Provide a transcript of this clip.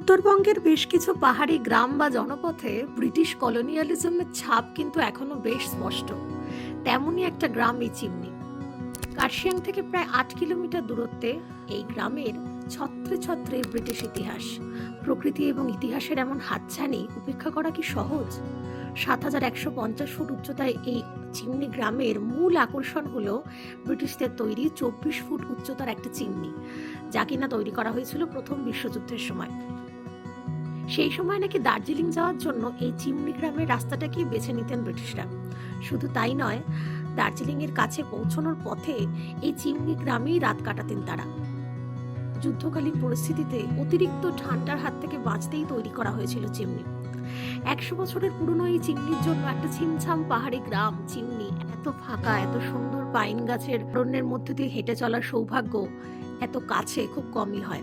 উত্তরবঙ্গের বেশ কিছু পাহাড়ি গ্রাম বা জনপথে ব্রিটিশ কলোনিয়ালিজমের ছাপ কিন্তু এখনও বেশ স্পষ্ট। তেমনই একটা গ্রাম এই চিমনি। কার্শিয়াং থেকে প্রায় আট কিলোমিটার দূরত্বে এই গ্রামের ছত্রে ছত্রে ব্রিটিশ ইতিহাস। প্রকৃতি এবং ইতিহাসের এমন হাতছানি উপেক্ষা করা কি সহজ? সাত হাজার একশো পঞ্চাশ ফুট উচ্চতায় এই চিমনি গ্রামের মূল আকর্ষণ হলো ব্রিটিশদের তৈরি চব্বিশ ফুট উচ্চতার একটা চিমনি, যা কিনা তৈরি করা হয়েছিল প্রথম বিশ্বযুদ্ধের সময়। সেই সময় নাকি দার্জিলিং যাওয়ার জন্য এই চিমনি গ্রামের রাস্তাটাকেই বেছে নিতেন ব্রিটিশরা। শুধু তাই নয় দার্জিলিং এর কাছে পৌঁছানোর পথে এই চিমনি গ্রামেই রাত কাটাতেন তারা। যুদ্ধকালীন পরিস্থিতিতে অতিরিক্ত ঠান্ডার হাত থেকে বাঁচতেই তৈরি করা হয়েছিল চিমনি। একশো বছরের পুরনো এই চিমনির জন্য একটা ছিমছাম পাহাড়ি গ্রাম। চিমনি এত ফাঁকা, এত সুন্দর পাইন গাছের অরণ্যের মধ্যে দিয়ে হেঁটে চলার সৌভাগ্য এত কাছে খুব কমই হয়।